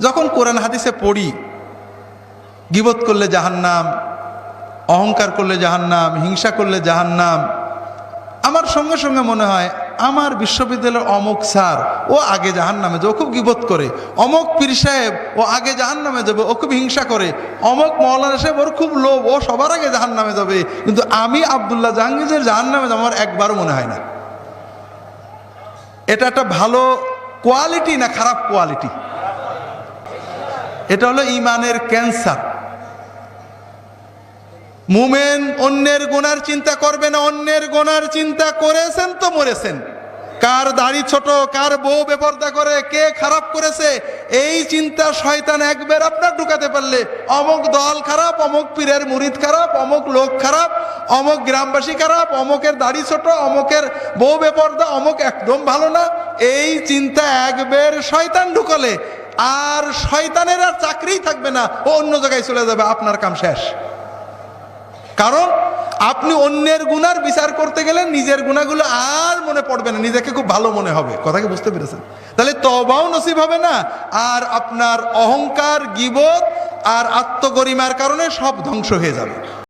যখন কোরআন হাদিসে পড়ি, গিবত করলে জাহান্নাম, অহংকার করলে জাহান্নাম, হিংসা করলে জাহান্নাম, আমার সঙ্গে সঙ্গে মনে হয় আমার বিশ্ববিদ্যালয়ের অমুক স্যার, ও আগে জাহান নামে যাবে, ও খুব গিবত করে। অমুক পীর সাহেব, ও আগে জাহান নামে যাবে, ও খুব হিংসা করে। অমুক মৌলানা সাহেব, ওর খুব লোভ, ও সবার আগে জাহান নামে যাবে। কিন্তু আমি আবদুল্লাহ জাহাঙ্গীরের জাহান নামে আমার একবারও মনে হয় না। এটা একটা ভালো কোয়ালিটি না খারাপ কোয়ালিটি? এটা হলো ইমানের ক্যান্সার। মুমেন অন্যের গোনার চিন্তা করবে না, অন্যের গোনার চিন্তা করেছেন তো মরেছেন। কার দাড়ি ছোট, কার বউ বেপর্দা করে, কে খারাপ করেছে, এই চিন্তা শয়তান একবার আপনার ঢুকাতে পারলে। অমুক দল খারাপ, অমুক পীরের মুরিদ খারাপ, অমুক লোক খারাপ, অমুক গ্রামবাসী খারাপ, অমুকের দাড়ি ছোট, অমুকের বউ বেপর্দা, অমুক একদম ভালো না। এই চিন্তা একবার শয়তান ঢুকলে আর শয়তানের আর চাকরিই থাকবে না, ও অন্য জায়গায় চলে যাবে, আপনার কাম শেষ। কারণ আপনি অন্যের গুনার বিচার করতে গেলে নিজের গুণাগুলো আর মনে পড়বে না, নিজেকে খুব ভালো মনে হবে, কথা কি বুঝতে পেরেছেন? তাহলে তবাও নসিব হবে না, আর আপনার অহংকার, গিবত আর আত্মগরিমার কারণে সব ধ্বংস হয়ে যাবে।